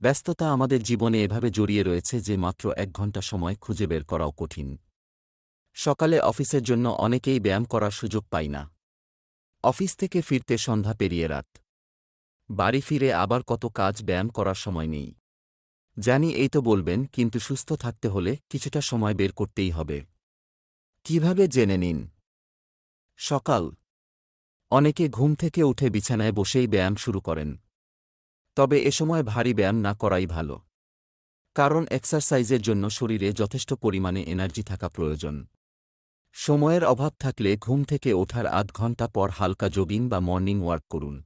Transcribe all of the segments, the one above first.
ব্যস্ততা আমাদের জীবনে এভাবে জড়িয়ে রয়েছে যে মাত্র এক ঘণ্টা সময় খুঁজে বের করাও কঠিন। সকালে অফিসের জন্য অনেকেই ব্যায়াম করার সুযোগ পাই না। অফিস থেকে ফিরতে সন্ধ্যা পেরিয়ে রাত। বাড়ি ফিরে আবার কত কাজ ব্যায়াম করার সময় নেই। জানি এই তো বলবেন, কিন্তু সুস্থ থাকতে হলে কিছুটা সময় বের করতেই হবে। কীভাবে জেনে নিন? সকাল। অনেকে ঘুম থেকে উঠে বিছানায় বসেই ব্যায়াম শুরু করেন। তবে এ সময় ভারী ব্যায়াম না করাই ভালো। কারণ এক্সারসাইজের জন্য শরীরে যথেষ্ট পরিমাণে এনার্জি থাকা প্রয়োজন। সময়ের অভাব থাকলে ঘুম থেকে ওঠার আধ ঘণ্টা পর হালকা জগিং বা মর্নিং ওয়ার্ক করুন।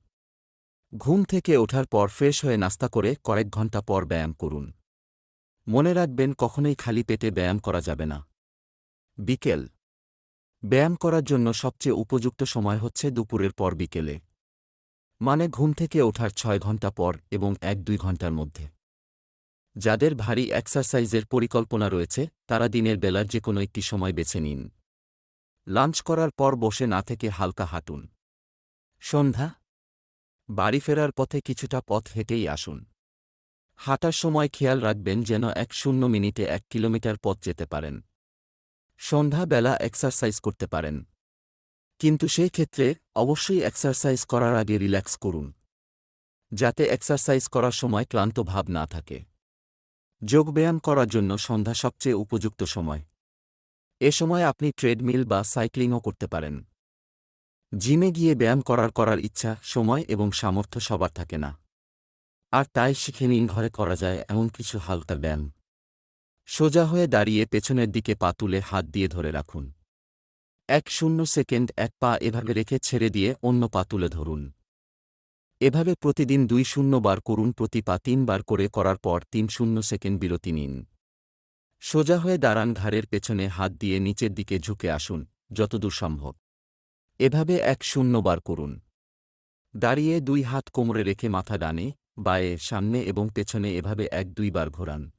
ঘুম থেকে ওঠার পর ফ্রেশ হয়ে নাস্তা করে কয়েক ঘণ্টা পর ব্যায়াম করুন। মনে রাখবেন কখনোই খালি পেটে ব্যায়াম করা যাবে না। বিকেল। ব্যায়াম করার জন্য সবচেয়ে উপযুক্ত সময় হচ্ছে দুপুরের পর বিকেলে। মানে ঘুম থেকে ওঠার ছয় ঘণ্টা পর এবং এক দুই ঘণ্টার মধ্যে। যাদের ভারী এক্সারসাইজের পরিকল্পনা রয়েছে, তারা দিনের বেলার যে কোনো একটি সময় বেছে নিন। লাঞ্চ করার পর বসে না থেকে হালকা হাঁটুন। সন্ধ্যা। বাড়ি ফেরার পথে কিছুটা পথ হেঁটেই আসুন। হাঁটার সময় খেয়াল রাখবেন যেন এক শূন্য মিনিটে এক কিলোমিটার পথ যেতে পারেন। সন্ধ্যাবেলা এক্সারসাইজ করতে পারেন। কিন্তু সেই ক্ষেত্রে অবশ্যই এক্সারসাইজ করার আগে রিল্যাক্স করুন, যাতে এক্সারসাইজ করার সময় ক্লান্ত ভাব না থাকে। যোগব্যায়াম করার জন্য সন্ধ্যা সবচেয়ে উপযুক্ত সময়। এ সময় আপনি ট্রেডমিল বা সাইক্লিংও করতে পারেন। জিমে গিয়ে ব্যায়াম করার করার ইচ্ছা, সময় এবং সামর্থ্য সবার থাকে না। আর তাই শিখে নিন ঘরে করা যায় এমন কিছু হালকা ব্যায়াম। সোজা হয়ে দাঁড়িয়ে পেছনের দিকে পা তুলে হাত দিয়ে ধরে রাখুন। এক শূন্য সেকেন্ড এক পা এভাবে রেখে ছেড়ে দিয়ে অন্য পা তুলে ধরুন। এভাবে প্রতিদিন দুই শূন্য বার করুন, প্রতি পা তিনবার করে করার পর তিন শূন্য সেকেন্ড বিরতি নিন। সোজা হয়ে দাঁড়ান ঘাড়ের পেছনে, হাত দিয়ে নিচের দিকে ঝুঁকে আসুন, যতদূর সম্ভব। এভাবে এক শূন্য বার করুন। দাঁড়িয়ে দুই হাত কোমরে রেখে মাথা ডানে, বায়ে, সামনে এবং পেছনে এভাবে এক দুইবার ঘোরান।